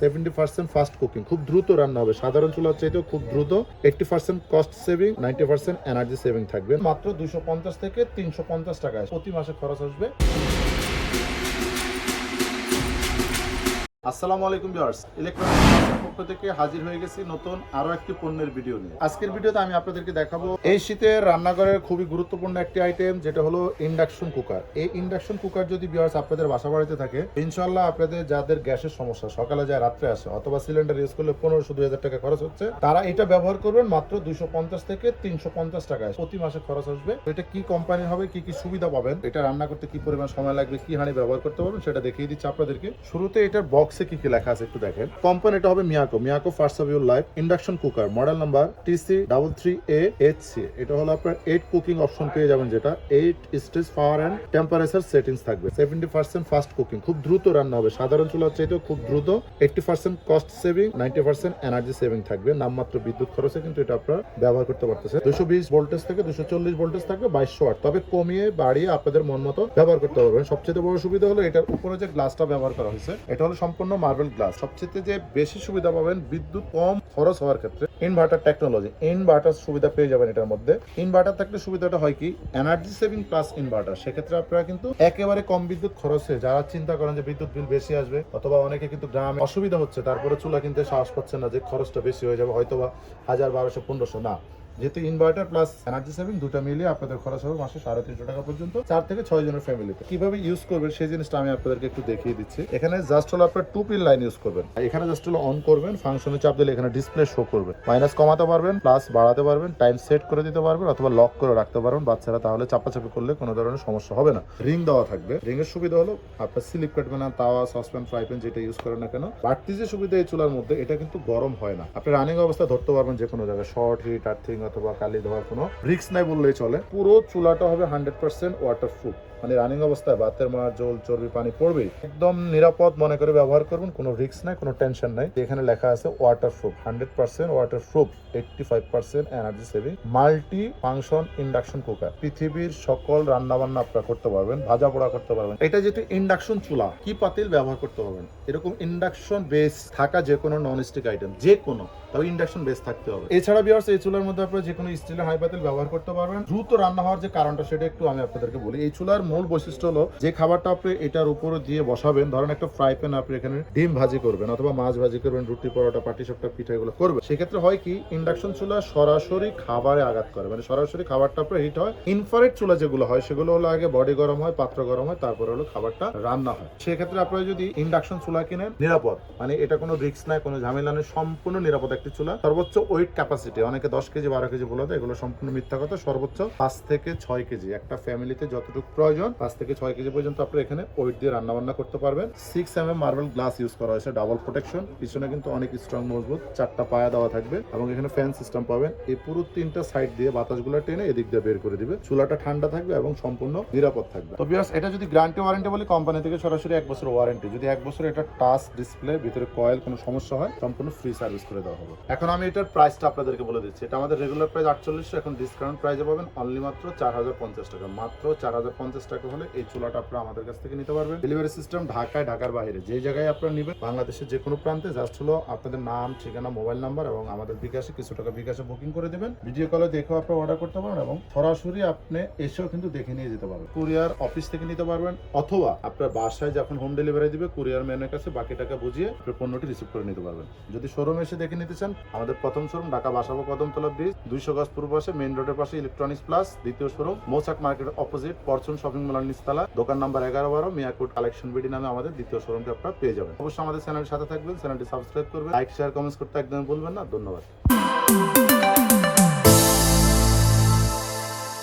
Seventy percent fast cooking খুব দ্রুত রান্না হবে। সাধারণ চুলার চাইতেও খুব দ্রুত। Eighty percent cost saving ninety percent energy saving থাকবে। মাত্র দুশো পঞ্চাশ থেকে তিনশো পঞ্চাশ টাকা। প্রতি মাসে খরচ আসবে। আসসালামু আলাইকুম ভিউয়ার্স ইলেকট্রনিক্স পক্ষ থেকে হাজির হয়ে গেছি নতুন আরও একটি পণ্যের ভিডিও নিয়ে। আজকের ভিডিওতে আমি আপনাদেরকে দেখাবো এই শীতে রান্নাঘরের খুবই গুরুত্বপূর্ণ একটি আইটেম যেটা হলো ইন্ডাকশন কুকার এই ইন্ডাকশন কুকার যদি ভিউয়ার্স আপনাদের বাসা বাড়িতে থাকে, ইনশাআল্লাহ আপনাদের যাদের গ্যাসের সমস্যা, সকালে যায় রাত্রে আসে, অথবা সিলিন্ডার ইউজ করলে পনেরোশো দুই হাজার টাকা খরচ হচ্ছে, তারা এটা ব্যবহার করবেন মাত্র দুইশো পঞ্চাশ থেকে তিনশো পঞ্চাশ টাকায়। প্রতি মাসে খরচ আসবে। এটা কি কোম্পানির হবে, কি কি সুবিধা পাবেন, এটা রান্না করতে কি পরিমাণ সময় লাগবে, কি হানি ব্যবহার করতে পারবেন, সেটা দেখিয়ে দিচ্ছি আপনাদেরকে। শুরুতে এটার বক্সে কি কি লেখা আছে একটু দেখেন। কোম্পানিটা হবে Miyako Miyako first of your life induction cooker model number TC double three A H C এটা হলো আপনার এইট কুকিং অপশন পেয়ে যাবেন যেটা eight stage power and temperature settings থাকবে। সেভেন্টি পার্সেন্ট ফাস্ট কুকিং খুব দ্রুত রান্না হবে। সাধারণ চুলার চাইতেও খুব দ্রুত। Eighty percent cost saving ninety percent energy saving থাকবে। নামমাত্র বিদ্যুৎ খরচে কিন্তু এটা আপনারা ব্যবহার করতে পারতেছে দুশো বিশ ভোল্টেজ থেকে দুশো চল্লিশ ভোল্টেজ থাকবে, বাইশশো ওয়াট তবে কমিয়ে বাড়িয়ে আপনাদের মন মতো ব্যবহার করতে পারবেন সবচেয়ে বড় সুবিধা হলো এটার উপরে যে গ্লাসটা ব্যবহার করা হয়েছে, এটা হলো সম্পূর্ণ মার্বেল গ্লাস সবচেয়ে যে বেশি সুবিধা পাবেন বিদ্যুৎ কম খরচ হওয়ার ক্ষেত্রে ইনভার্টার টেকনোলজি ইনভার্টার সুবিধা পেয়ে যাবেন এটার মধ্যে। ইনভার্টার থাকলে সুবিধাটা হয় কি? এনার্জি সেভিং প্লাস ইনভার্টার সেক্ষেত্রে আপনারা কিন্তু একেবারে কম বিদ্যুৎ খরচে যারা চিন্তা করেন যে বিদ্যুৎ বিল বেশি আসবে, অথবা অনেকে কিন্তু গ্রামে অসুবিধা হচ্ছে, তারপরে চুলা কিনতে সাহস পাচ্ছে না যে খরচটা বেশি হয়ে যাবে হয়তো বা হাজার বারোশো, পনেরোশো, না। যেহেতু ইনভার্টার প্লাস এনার্জি সেভিং দুটো মিলিয়ে আপনাদের খরচ হবে মাসে সাড়ে তিনশো টাকা পর্যন্ত, চার থেকে ছয় জনের ফ্যামিলিতে কীভাবে ইউজ করবেন সেই জিনিসটা আমি আপনাদেরকে একটু দেখিয়ে দিচ্ছি। এখানে জাস্ট হলো আপনার টু পিন লাইন ইউজ করবেন। এখানে জাস্ট হলো অন করবেন ফাংশনে চাপ দিলে এখানে ডিসপ্লে শো করবে মাইনাস কমাতে পারবেন প্লাস বাড়াতে পারবেন টাইম সেট করে দিতে পারবেন অথবা লক করে রাখতে পারবেন। বাচ্চারা তাহলে চাপাচাপি করলে কোনো ধরনের সমস্যা হবে না। রিং দেওয়া থাকবে। রিং এর সুবিধা হলো আপনার স্লিপ কাটবে না তাওয়া সসপ্যান ফ্রাই প্যান যেটা ইউজ করেন না কেন, বাড়তি যে সুবিধা এই চুলার মধ্যে, এটা কিন্তু গরম হয় না। আপনি রানিং অবস্থা ধরতে পারবেন যে কোনো জায়গায় শর্ট হিট আর্থিং অথবা কালি ধোয়ার কোনো রিক্স নাই বললেই চলে। পুরো চুলাটা হবে হান্ড্রেড পার্সেন্ট ওয়াটার প্রুফ মানে রানিং অবস্থায় বাতের মার, জল, চর্বি, পানি পড়বেই। একদম নিরাপদ মনে করে ব্যবহার করবেন, কোনো রিস্ক নাই, কোনো টেনশন নাই। এখানে লেখা আছে waterproof hundred percent waterproof eighty five percent energy saving multi function induction cooker পৃথিবীর সকল রান্না বান্না আপনারা করতে পারবেন, ভাজা পোড়া করতে পারবেন। এটা যেহেতু ইন্ডাকশন চুলা, কি পাতিল ব্যবহার করতে পারবেন? এরকম ইন্ডাকশন বেস থাকা যে কোনো নন স্টিক আইটেম যে কোনো তবে ইন্ডাকশন বেস থাকতে হবে। এছাড়া বিয়ার্স এই চুলার মধ্যে আপনারা যে কোনো স্টিলের হাই পাতিল ব্যবহার করতে পারবেন। দ্রুত রান্না হওয়ার যে কারণটা, সেটা একটু আমি আপনাদেরকে বলি। এই চুলার মূল বৈশিষ্ট্য হলো যে খাবারটা আপনি এটার উপরে দিয়ে বসাবেন, ধরেন একটা ফ্রাই প্যান আপনি এখানে ডিম ভাজি করবেন অথবা মাছ ভাজি করবেন, রুটি পরোটা, পাটি সাপটা, পিঠা এগুলো করবেন। সেক্ষেত্রে হয় কি ইন্ডাকশন চুলা সরাসরি খাবারে আঘাত করে। মানে সরাসরি খাবারটা আপনার হিট হয় ইনফারেট চুলা যেগুলো হয়, সেগুলো হলো আগে বডি গরম হয়, পাত্র গরম হয়, তারপরে হলো খাবারটা রান্না হয়। সেক্ষেত্রে আপনারা যদি ইন্ডাকশন চুলা কিনেন, নিরাপদ। মানে এটা কোনো রিস্ক নাই, কোনো ঝামেলা নেই, সম্পূর্ণ নিরাপদ একটি চুলা। সর্বোচ্চ ওয়েট ক্যাপাসিটি অনেকে দশ কেজি, বারো কেজি বলে দেয়, এগুলো সম্পূর্ণ মিথ্যা কথা। সর্বোচ্চ পাঁচ থেকে ছয় কেজি, একটা ফ্যামিলিতে যতটুকু প্রয়োজন পাঁচ থেকে ছয় কেজি পর্যন্ত আপনি এখানে ওয়েট দিয়ে রান্না বান্না করতে পারবেন। Six M M marble glass use করা হয়েছে ডাবল প্রোটেকশন পিছনে কিন্তু অনেক স্ট্রং মজবুত, চারটা পায়া দেওয়া থাকবে এবং এখানে ফ্যান সিস্টেম পাবেন। এই পুরো তিনটা সাইড দিয়ে বাতাসগুলো টেনে এদিক দিয়ে বের করে দিবে। চুলাটা ঠান্ডা থাকবে এবং সম্পূর্ণ নিরাপদ থাকবে। তো বিয়াস এটা যদি গ্যারান্টি ওয়ারেন্টি বলি কোম্পানি থেকে সরাসরি এক বছর ওয়ারেন্টি যদি এক বছর এটা টাচ ডিসপ্লে ভিতরে কয়েল কোনো সমস্যা হয়, সম্পূর্ণ ফ্রি সার্ভিস করে দেওয়া হবে। এখন আমি এটার প্রাইসটা আপনাদেরকে বলে দিচ্ছি। এটা আমাদের রেগুলার প্রাইস আটচল্লিশশো, এখন ডিসকাউন্ট প্রাইসে পাবেন অনলি মাত্র চার হাজার পঞ্চাশ টাকা। মাত্র চার হাজার পঞ্চাশ টাকা হলে এই চুলাটা আপনারা আমাদের কাছ থেকে নিতে পারবেন। ডেলিভারি সিস্টেম ঢাকায়, ঢাকার বাইরে, যে জায়গায় আপনারা নেবেন, বাংলাদেশের যে কোনো প্রান্তে জাস্ট হলো আপনাদের নাম, ঠিকানা মোবাইল নাম্বার এবং আমাদের বিকাশে কিছু টাকা বিকাশে বুকিং করে দেবেন। ভিডিও কলে দেখেও আপনারা অর্ডার করতে পারেন এবং সরাসরি আপনি এসেও কিন্তু দেখে নিয়ে যেতে পারবেন। কুরিয়ার অফিস থেকে নিতে পারবেন, অথবা আপনার বাসায় যখন হোম ডেলিভারি দিবে কুরিয়ার ম্যানের কাছে বাকি টাকা বুঝিয়ে আপনার পণ্যটি রিসিভ করে নিতে পারবেন। যদি শোরুম এসে দেখে নিতে চান, আমাদের প্রথম শোরুম ঢাকা বাসাবো কদমতলা ব্রিজ দুইশো গজ পূর্ব পাশে মেইন রোডের পাশে ইলেকট্রনিক্স প্লাস দ্বিতীয় শোরুম মোসাক মার্কেট অপোজিট ফরচুন শপিং মলের নিচতলা, দোকান নাম্বার এগারো বারো, মিয়াকুট কালেকশন বিডি নামে আমাদের দ্বিতীয় শোরুমটি আপনারা পেয়ে যাবেন। অবশ্যই আমাদের চ্যানেলের সাথে থাকবেন চ্যানেলটি সাবস্ক্রাইব করবেন লাইক শেয়ার কমেন্টস করতে একদম ভুলবেন না, ধন্যবাদ।